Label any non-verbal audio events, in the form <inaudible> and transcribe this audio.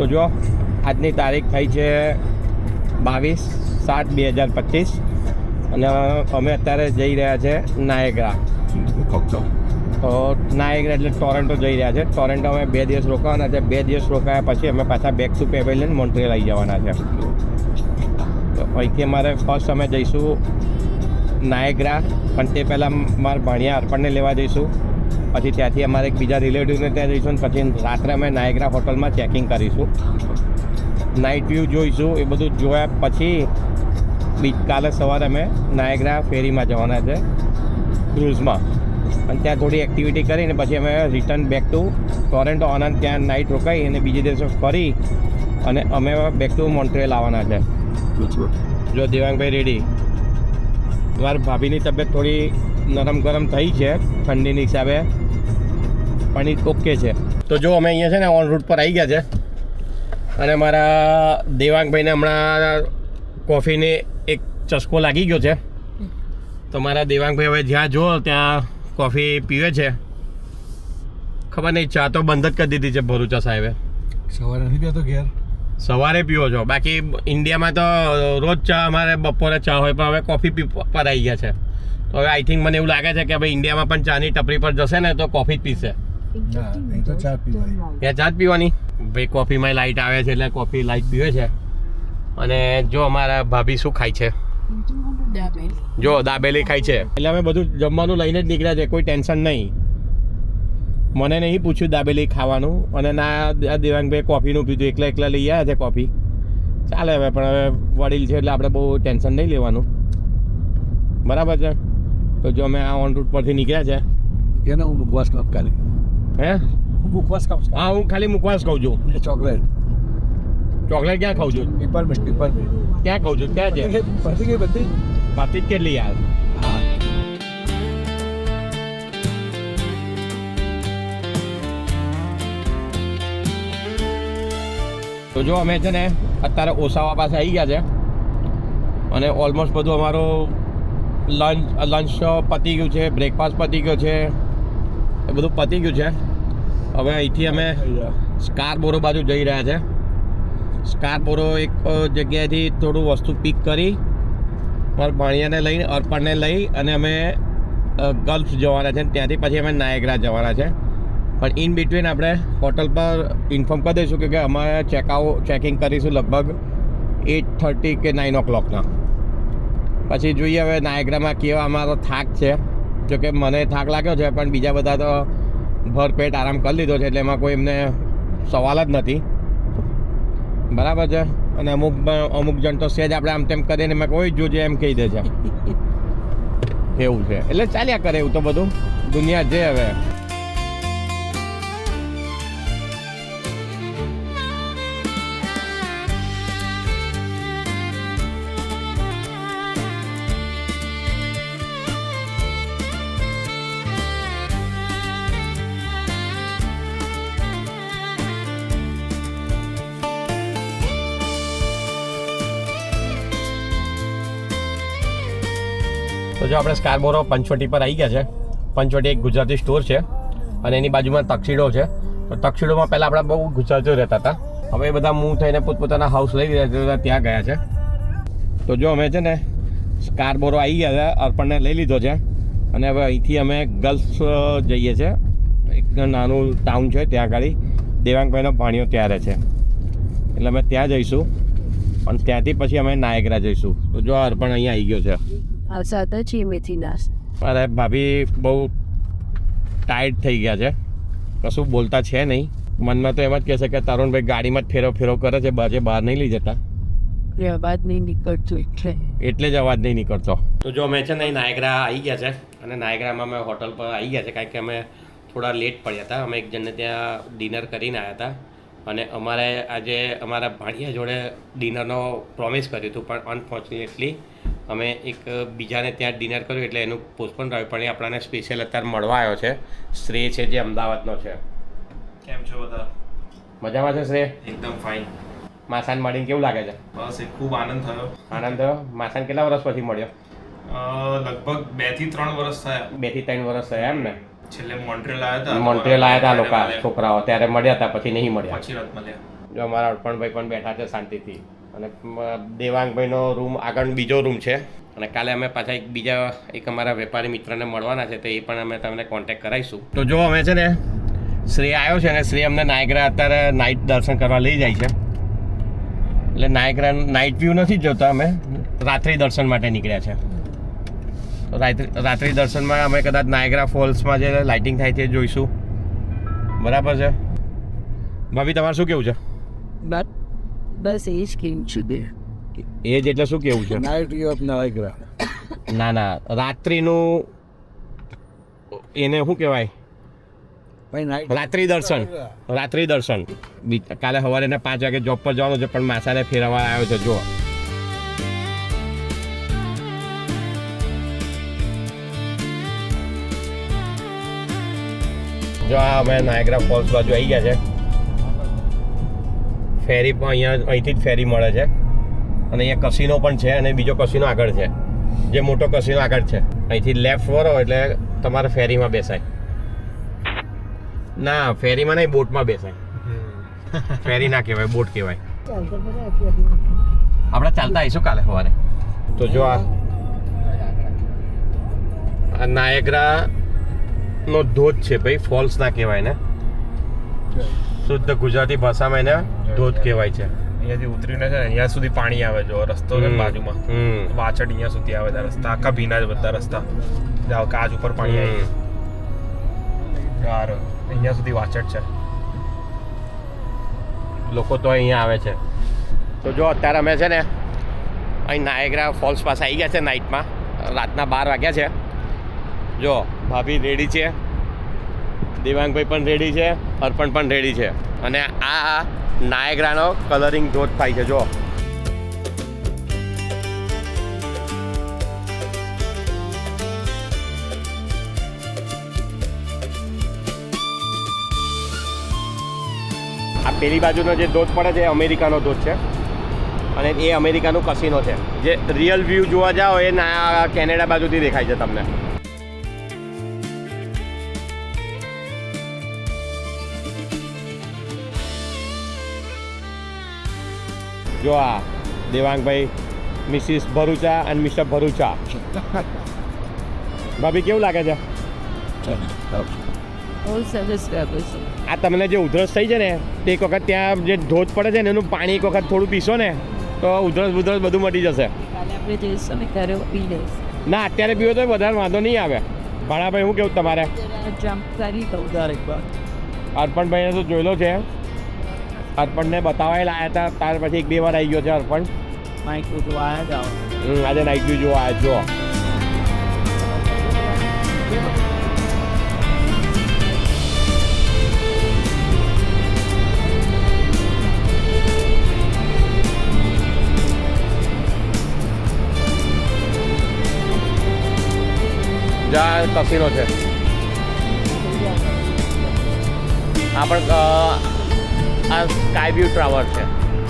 તો જો, આજની તારીખ થઈ છે બાવીસ સાત બે હજાર પચીસ અને અમે અત્યારે જઈ રહ્યા છે નાયગ્રા. તો નાયગ્રા એટલે ટોરેન્ટો જઈ રહ્યા છે. ટોરેન્ટો અમે બે દિવસ રોકાવાના છે. બે દિવસ રોકાયા પછી અમે પાછા બેક ટુ પેવેલિયન મોન્ટ્રિયલ આવી જવાના છે. તો અહીંથી અમારે ફર્સ્ટ અમે જઈશું નાયગ્રા. પણ તે પહેલાં મારા ભાણિયા અર્પણને લેવા જઈશું. પછી ત્યાંથી અમારે એક બીજા રિલેટિવને ત્યાં જઈશું અને પછી રાત્રે અમે નાયગ્રા હોટલમાં ચેકિંગ કરીશું. નાઇટ વ્યૂ જોઈશું એ બધું જોયા પછી બીજ કાલે સવારે અમે નાયગ્રા ફેરીમાં જવાના છે ક્રૂઝમાં અને ત્યાં થોડી એક્ટિવિટી કરીને પછી અમે રિટર્ન બેક ટુ ટોરેન્ટો આનંદ ત્યાં નાઇટ રોકાઈ અને બીજે દિવસે ફરી અને અમે બેક ટુ મોન્ટ્રેલ આવવાના છે. જો દેવાંગભાઈ રેડી. મારી ભાભીની તબિયત થોડી નરમ ગરમ થઈ છે ઠંડીની હિસાબે. પણ ઓકે છે. તો જો અમે અહીંયા છે ને ઓન રૂટ પર આવી ગયા છે. અને મારા દેવાંગભાઈને હમણાં કોફીને એક ચસ્કો લાગી ગયો છે. તો મારા દેવાંગભાઈ હવે જ્યાં જો ત્યાં કોફી પીવે છે. ખબર નહીં ચા તો બંધ જ કરી દીધી છે ભરૂચા સાહેબે. સવારે નથી પીતો ઘેર? સવારે પીવો છો. બાકી ઇન્ડિયામાં તો રોજ ચા અમારે બપોરે ચા હોય પણ હવે કોફી પી પર આવી ગયા છે. તો હવે આઈ થિંક મને એવું લાગે છે કે ભાઈ ઇન્ડિયામાં પણ ચાની ટપરી પર જશે ને તો કોફી જ પીશે. તો ચા પીવાની ત્યાં ચા જ પીવાની. ભાઈ કોફીમાં લાઇટ આવે છે એટલે કોફી લાઇટ પીવે છે. અને જો અમારા ભાભી શું ખાય છે? જો દાબેલી ખાય છે. એટલે અમે બધું જમવાનું લઈને જ નીકળ્યા છે કોઈ ટેન્શન નહીં. મને નહીં પૂછ્યું દાબેલી ખાવાનું. અને ના દેવાંગભાઈ કોફીનું પીધું એકલા એકલા લઈ આવ્યા છે કોફી ચાલે હવે પણ હવે વડીલ છે એટલે આપણે બહુ ટેન્શન નહીં લેવાનું. બરાબર છે? તો જો અમે આ ઓન રૂટ પરથી નીકળ્યા છે. એને હું ઉપવાસ કપ ખાલી હે? હું મુખવાસ છું. હા હું ખાલી મુખવાસ ખાઉં છું. ચોકલેટ. ચોકલેટ ક્યાં ખાઉં છું? પીપરમેન્ટ પીપરમેન્ટ ક્યાં ખાઉં છું? ક્યાં છે? પતી ગઈ બધી. જ કેટલી યાર. તો જો અમે છે ને અત્યારે ઓસાવા પાસે આવી ગયા છે. અને ઓલમોસ્ટ બધું અમારું લંચ લંચ પતી ગયું છે બ્રેકફાસ્ટ પતી ગયો છે. એ બધું પતી ગયું છે. હવે અહીંથી અમે સ્કારબોરો બાજુ જઈ રહ્યા છે. સ્કારબોરો એક જગ્યાએથી થોડું વસ્તુ પિક કરી મારા ભાણિયાને લઈને અર્પણને લઈ અને અમે ગલ્ફ જવાના છે. ત્યાંથી પછી અમે નાયગ્રા જવાના છે. પણ ઇન બિટવીન આપણે હોટલ પર ઇન્ફોર્મ કરી દઈશું કે અમે અમારે ચેકઆઉટ ચેકિંગ કરીશું લગભગ એટ થર્ટી કે નાઇન ઓ ક્લોકના પછી જોઈએ હવે નાયગ્રામાં કેવા અમારો થાક છે. જો કે મને થાક લાગ્યો છે પણ બીજા બધા તો ભરપેટ આરામ કરી લીધો છે એટલે એમાં કોઈ એમને સવાલ જ નથી. બરાબર છે? અને અમુક અમુક જણ તો સેજ આપણે આમ તેમ કરીને મેં કોઈ જોજે એમ કહી દે છે. <laughs> એવું છે. એટલે ચાલ્યા કરે એવું તો બધું. દુનિયા જે હવે. તો જો આપણે સ્કારબોરો પંચવટી પર આવી ગયા છે. પંચવટી એક ગુજરાતી સ્ટોર છે અને એની બાજુમાં તક્ષીડો છે. તો તક્ષીડોમાં પહેલાં આપણે બહુ ગુજરાતીઓ રહેતા હતા. હવે એ બધા મૂવ થઈને પોતપોતાના હાઉસ લઈ છે ત્યાં ગયા છે. તો જો અમે છે ને સ્કારબોરો આવી ગયા છે, અર્પણને લઈ લીધો છે. અને હવે અહીંથી અમે ગલ્ફ જઈએ છીએ એક નાનું ટાઉન છે, ત્યાં આગળ દેવાંગભાઈનો ભાણીઓ ત્યાં રહે છે. એટલે અમે ત્યાં જઈશું. અને ત્યાંથી પછી અમે નાયગ્રા જઈશું. તો જો અર્પણ અહીંયા આવી ગયો છે. આવતા હતા છે મેથીના અરે ભાભી બહુ ટાઈટ થઈ ગયા છે. કશું બોલતા છે નહીં. મનમાં તો એમ જ કહે છે કે તરુણભાઈ ગાડીમાં જ ફેરો ફેરો કરે છે બાજે બહાર નહીં લઈ જતા. એ અવાજ નહીં નીકળતું એટલે. એટલે જ અવાજ નહીં નીકળતો. તો જો અમે છે ને અહીં નાયગ્રા આવી ગયા છે અને નાયગ્રામાં અમે હોટલ પર આવી ગયા છે કારણ કે અમે થોડા લેટ પડ્યા હતા. અમે એક જણને ત્યાં ડિનર કરીને આવ્યા હતા. અને અમારે આજે અમારા ભાણિયા જોડે ડિનરનો પ્રોમિસ કર્યું હતું પણ અનફોર્ચ્યુનેટલી અમે એક બીજાને ત્યાં ડિનર કર્યું એટલે એનું પોસ્ટપોન રહ્યું. પણ એ આપણને સ્પેશિયલ અત્યારે મળવા આવ્યો છે. શ્રેય છે જે અમદાવાદનો છે. કેમ છો બધા? મજામાં છે શ્રેય? એકદમ ફાઇન માસાન મળીને કેવું લાગે છે? બસ એક ખૂબ આનંદ થયો. આનંદ થયો? માસાન કેટલા વર્ષ પછી મળ્યો? લગભગ બેથી ત્રણ વર્ષ થયા. બેથી ત્રણ વર્ષ થયા એમ ને છેલ્લે મોન્ટ્રેલ આવ્યા હતા. મોન્ટ્રેલ આવ્યા હતા લોકો છોકરાઓ. ત્યારે મળ્યા હતા પછી નહીં મળ્યા. પછી રત મળ્યા જો અમારા અર્પણભાઈ પણ બેઠા છે શાંતિથી. અને દેવાંગભાઈનો રૂમ આગળ બીજો રૂમ છે. અને કાલે અમે પાછા એક બીજા, એક અમારા વેપારી મિત્રને મળવાના છે, તો એ પણ અમે તમને કોન્ટેક કરાવીશું. તો જો અમે છે ને શ્રી આવ્યો છે ને શ્રી અમને નાયગ્રા અત્યારે નાઇટ દર્શન કરવા લઈ જાય છે. એટલે નાયગ્રા નાઇટ વ્યૂ નથી જોતા અમે, રાત્રિ દર્શન માટે નીકળ્યા છે. તો રાત્રિ દર્શનમાં અમે કદાચ નાયગ્રા ફોલ્સમાં જે લાઇટિંગ થાય તે જોઈશું. બરાબર છે? ભાભી, તમારે શું કેવું છે? બસ. બસ એ જ કેમ છું. બે. એ જ એટલે શું કેવું છે? નાઇટ યુ ઓફ નાયગ્રા ના ના. રાત્રિનું એને શું કહેવાય? રાત્રિ દર્શન. રાત્રિ દર્શન. કાલે સવારે એને પાંચ વાગે જોબ પર જવાનું છે પણ માસાને ફેરવવા આવ્યો છે જો જો આ અમે નાયગ્રા ફોલ્સ બાજુ આવી ગયા છે. ફેરી પણ અહીંયા અહીંથી જ ફેરી મળે છે. અને અહીંયા કસીનો પણ છે અને બીજો કસીનો આગળ છે. જે મોટો કસીનો આગળ છે. અહીંથી લેફ્ટ વળો એટલે તમારે ફેરીમાં બેસાય. ના ફેરીમાં નહીં બોટમાં બેસાય. ફેરી ના કહેવાય બોટ કહેવાય. આપણે ચાલતા આવીશું કાલે સવારે. તો જો આ આ નાયગ્રા નો ધોધ છે ભાઈ ફોલ્સ ના કહેવાય ને શુદ્ધ ગુજરાતી ભાષામાં એને ધોધ કહેવાય છે. અહીંયાથી ઉતરીને છે ને અહીંયા સુધી પાણી આવે જો રસ્તો છે બાજુમાં. હમ. વાછડ અહીંયા સુધી આવે બધા રસ્તા આખા ભીના જ બધા રસ્તા. જાઓ કાચ ઉપર પાણી આવી યાર અહીંયા સુધી વાછડ છે. લોકો તો અહીંયા આવે છે. તો જો અત્યારે અમે છે ને અહીં નાયગ્રા ફોલ્સ પાસે આવી ગયા છે નાઇટમાં. રાતના બાર વાગ્યા છે. જો ભાભી રેડી છે. દેવાંગભાઈ પણ રેડી છે, અર્પણ પણ રેડી છે. અને આ નાયગ્રાનો કલરિંગ ધોધ થાય છે જો આ પેલી બાજુનો જે ધોધ પડે છે, એ અમેરિકાનો ધોધ છે. અને એ અમેરિકાનું કસીનો છે. જે રિયલ વ્યૂ જોવા જાઓ, એ ના કેનેડા બાજુથી દેખાય છે તમને. જો આ દેવાંગભાઈ મિસિસ ભરૂચા અને મિસ્ટર ભરૂચા. <laughs> ભાભી કેવું લાગે છે? આ તમને જે ઉધરસ થઈ છે ને તે એક વખત ત્યાં જે ધોધ પડે છે ને એનું પાણી એક વખત થોડું પીશો ને તો ઉધરસ ઉધરસ બધું મટી જશે. કાલે આપણે જઈશું ને અત્યારે પીવો તો વધારે વાંધો નહીં આવે. ભાણાભાઈ હું કેવું તમારે? અર્પણભાઈને તો જોયેલો છે. અર્પણને બતાવાય લાયા હતા. ત્યાર પછી એક બે વાર આવી ગયો છે અર્પણ. માઇક જોવા આવ્યા હમ, આજે નાઇટ વ્યૂ જોવા આવ્યો જો જ્યાં કસીનો છે. આ પણ આ સ્કાય વ્યૂ ટાવર છે.